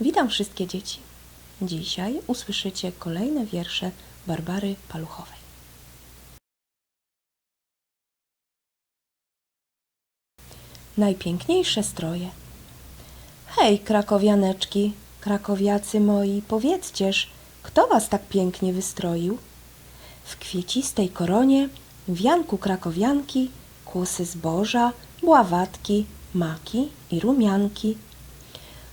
Witam wszystkie dzieci. Dzisiaj usłyszycie kolejne wiersze Barbary Paluchowej. Najpiękniejsze stroje. Hej, krakowianeczki, krakowiacy moi, powiedzcież, kto was tak pięknie wystroił? W kwiecistej koronie, wianku krakowianki, kłosy zboża, bławatki, maki i rumianki.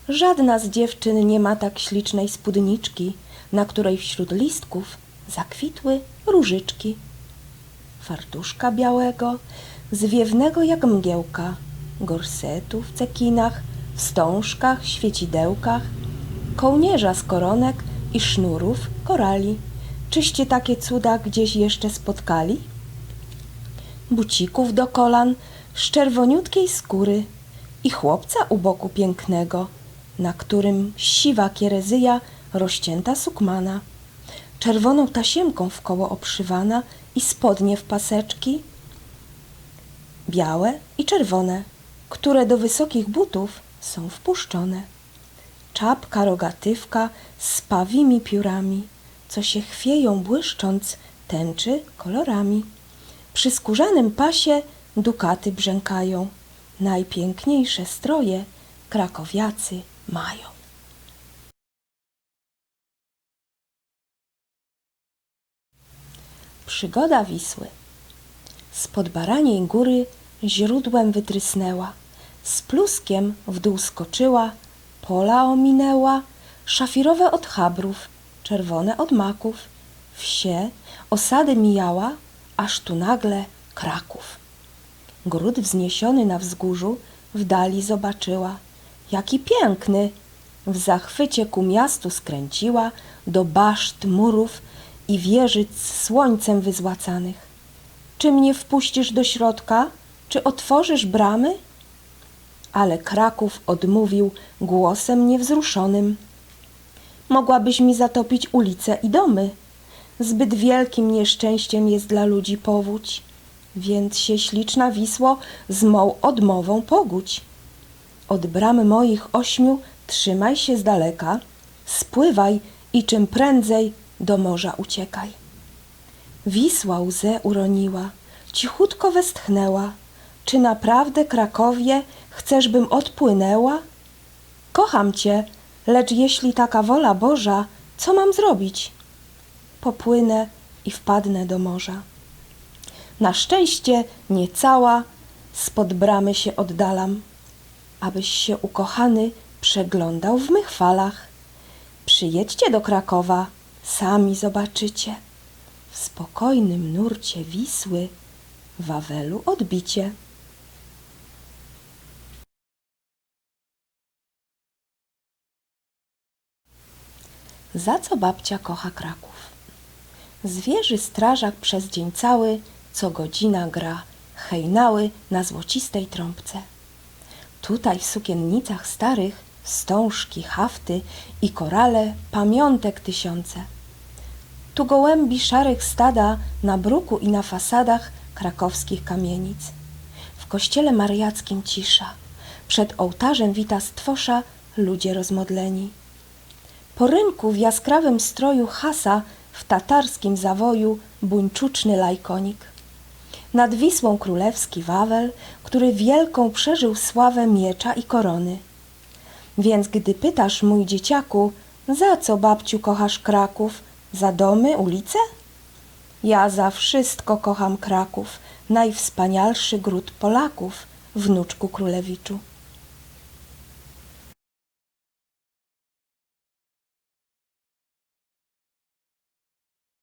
Żadna z dziewczyn nie ma tak ślicznej spódniczki, na której wśród listków zakwitły różyczki. Fartuszka białego, zwiewnego jak mgiełka, gorsetu w cekinach, wstążkach, świecidełkach, kołnierza z koronek i sznurów korali. Czyście takie cuda gdzieś jeszcze spotkali? Bucików do kolan, z czerwoniutkiej skóry i chłopca u boku pięknego, na którym siwa kierezyja rozcięta sukmana, czerwoną tasiemką w koło obszywana i spodnie w paseczki, białe i czerwone, które do wysokich butów są wpuszczone. Czapka rogatywka z pawimi piórami, co się chwieją błyszcząc tęczy kolorami. Przy skórzanym pasie dukaty brzękają. Najpiękniejsze stroje krakowiacy mają. Przygoda Wisły. Spod baraniej góry źródłem wytrysnęła, z pluskiem w dół skoczyła, pola ominęła, szafirowe od chabrów, czerwone od maków, wsie, osady mijała, aż tu nagle Kraków. Gród wzniesiony na wzgórzu w dali zobaczyła, jaki piękny. W zachwycie ku miastu skręciła do baszt murów i wieżyc słońcem wyzłacanych. Czy mnie wpuścisz do środka? Czy otworzysz bramy? Ale Kraków odmówił głosem niewzruszonym. Mogłabyś mi zatopić ulice i domy. Zbyt wielkim nieszczęściem jest dla ludzi powódź, więc się śliczna Wisło z mą odmową pogódź. Od bram moich ośmiu trzymaj się z daleka, spływaj i czym prędzej do morza uciekaj. Wisła łzę uroniła, cichutko westchnęła. Czy naprawdę, Krakowie, chcesz, bym odpłynęła? Kocham cię, lecz jeśli taka wola Boża, co mam zrobić? Popłynę i wpadnę do morza. Na szczęście nie cała, spod bramy się oddalam, abyś się ukochany przeglądał w mych falach. Przyjedźcie do Krakowa, sami zobaczycie. W spokojnym nurcie Wisły Wawelu odbicie. Za co babcia kocha Kraków? Zwierzy strażak przez dzień cały, co godzina gra, hejnały na złocistej trąbce. Tutaj w sukiennicach starych wstążki, hafty i korale pamiątek tysiące. Tu gołębi szarych stada na bruku i na fasadach krakowskich kamienic. W kościele mariackim cisza, przed ołtarzem wita stwosza ludzie rozmodleni. Po rynku w jaskrawym stroju hasa w tatarskim zawoju buńczuczny lajkonik. Nad Wisłą królewski Wawel, który wielką przeżył sławę miecza i korony. Więc gdy pytasz, mój dzieciaku, za co babciu kochasz Kraków? Za domy, ulice? Ja za wszystko kocham Kraków, najwspanialszy gród Polaków, wnuczku królewiczu.